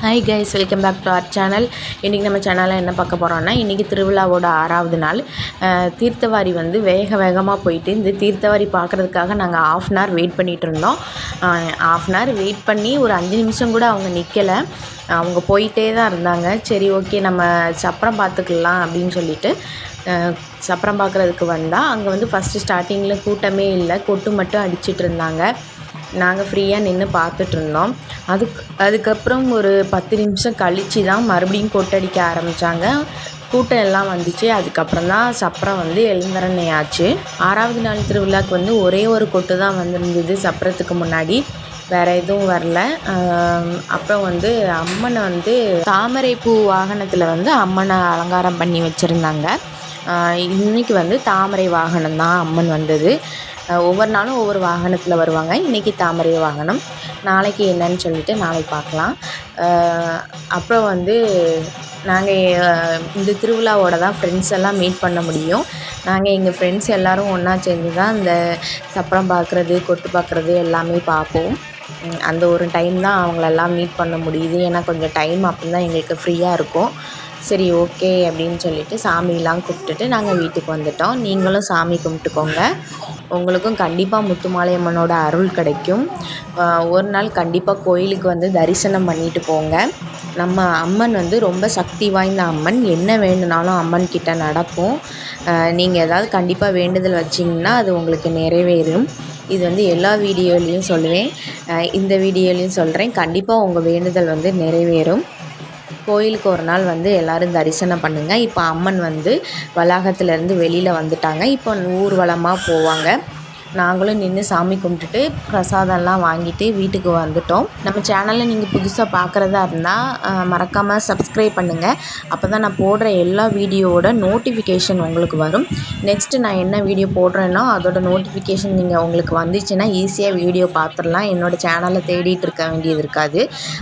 Hi guys welcome back to our channel இன்றைக்கி நம்ம சேனலில் என்ன பார்க்க போகிறோம்னா இன்றைக்கி திருவிழாவோட ஆறாவது நாள். தீர்த்தவாரி வந்து வேக வேகமாக போயிட்டு இந்த தீர்த்தவாரி பார்க்குறதுக்காக நாங்கள் ஆஃப் அன் ஹவர் வெயிட் பண்ணிகிட்டு இருந்தோம். ஆஃப் அன் ஹவர் வெயிட் பண்ணி ஒரு அஞ்சு நிமிஷம் கூட அவங்க நிற்கலை அவங்க போயிட்டே தான் இருந்தாங்க. சரி ஓகே நம்ம சப்பரம் பார்த்துக்கலாம் அப்படின்னு சொல்லிட்டு சப்பரம் பார்க்குறதுக்கு வந்தால் அங்கே வந்து ஃபஸ்ட்டு ஸ்டார்டிங்கில் கூட்டமே இல்லை. கொட்டு மட்டும் அடிச்சிட்டு இருந்தாங்க. நாங்கள் ஃப்ரீயாக நின்று பார்த்துட்டு இருந்தோம். அதுக்கு அதுக்கப்புறம் ஒரு பத்து நிமிஷம் கழித்து தான் மறுபடியும் கொட்டடிக்க ஆரம்பித்தாங்க கூட்டம் எல்லாம் வந்துச்சு. அதுக்கப்புறம் தான் சப்பரம் வந்து எழுந்தரணை ஆச்சு ஆறாவது நாள் திருவிழாக்கு வந்து ஒரே ஒரு கொட்டு தான் வந்திருந்தது சப்பரத்துக்கு முன்னாடி. வேறு எதுவும் வரல. அப்புறம் வந்து அம்மனை வந்து தாமரைப்பூ வாகனத்தில் வந்து அம்மனை அலங்காரம் பண்ணி வச்சுருந்தாங்க. இன்றைக்கி வந்து தாமரை வாகனம் தான் அம்மன் வந்தது. ஒவ்வொரு நாளும் ஒவ்வொரு வாகனத்தில் வருவாங்க. இன்றைக்கி தாமரை வாகனம். நாளைக்கு என்னன்னு சொல்லிட்டு நாளைக்கு பார்க்கலாம். அப்புறம் வந்து நாங்கள் இந்த திருவிழாவோட தான் ஃப்ரெண்ட்ஸ் எல்லாம் மீட் பண்ண முடியும். நாங்கள் எங்கள் ஃப்ரெண்ட்ஸ் எல்லோரும் ஒன்றா சேர்ந்து தான் இந்த சப்பரம் பார்க்குறது கொட்டு பார்க்குறது எல்லாமே பார்ப்போம். அந்த ஒரு டைம் தான் அவங்களெல்லாம் மீட் பண்ண முடியுது. ஏன்னா கொஞ்சம் டைம் அப்போ தான் எங்களுக்கு ஃப்ரீயாக இருக்கும். சரி ஓகே அப்படின்னு சொல்லிட்டு சாமியெலாம் கும்பிட்டுட்டு நாங்கள் வீட்டுக்கு வந்துட்டோம். நீங்களும் சாமி கும்பிட்டுக்கோங்க. உங்களுக்கும் கண்டிப்பாக முத்துமாலையம்மனோட அருள் கிடைக்கும். ஒரு நாள் கண்டிப்பாக கோயிலுக்கு வந்து தரிசனம் பண்ணிட்டு போங்க. நம்ம அம்மன் வந்து ரொம்ப சக்தி வாய்ந்த அம்மன். என்ன வேணுனாலும் அம்மன் கிட்ட நடக்கும். நீங்கள் ஏதாவது கண்டிப்பாக வேண்டுதல் வச்சிங்கன்னா அது உங்களுக்கு நிறைவேறும். இது வந்து எல்லா வீடியோலையும் சொல்லுவேன். இந்த வீடியோலேயும் சொல்கிறேன் கண்டிப்பாக உங்கள் வேண்டுதல் வந்து நிறைவேறும். கோயிலுக்கு ஒரு நாள் வந்து எல்லோரும் தரிசனம் பண்ணுங்கள் இப்போ அம்மன் வந்து வளாகத்துலேருந்து வெளியில் வந்துட்டாங்க. இப்போ ஊர்வலமாக போவாங்க. நாங்களும் நின்று சாமி கும்பிட்டுட்டு பிரசாதம்லாம் வாங்கிட்டு வீட்டுக்கு வந்துட்டோம். நம்ம சேனலில் நீங்கள் புதுசாக பார்க்குறதா இருந்தால் மறக்காமல் சப்ஸ்கிரைப் பண்ணுங்கள் அப்போ தான் நான் போடுற எல்லா வீடியோவோட நோட்டிஃபிகேஷன் உங்களுக்கு வரும். நெக்ஸ்ட்டு நான் என்ன வீடியோ போடுறேனோ அதோட நோட்டிஃபிகேஷன் நீங்கள் உங்களுக்கு வந்துச்சுன்னா ஈஸியாக வீடியோ பார்த்துடலாம் என்னோடய சேனலை தேடிட்டு இருக்க வேண்டியது இருக்காது.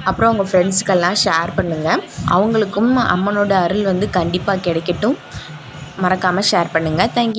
அப்புறம் உங்கள் ஃப்ரெண்ட்ஸ்க்கெல்லாம் ஷேர் பண்ணுங்கள் அவங்களுக்கும் அம்மனோட அருள் வந்து கண்டிப்பாக கிடைக்கட்டும். மறக்காமல் ஷேர் பண்ணுங்கள் தேங்க்யூ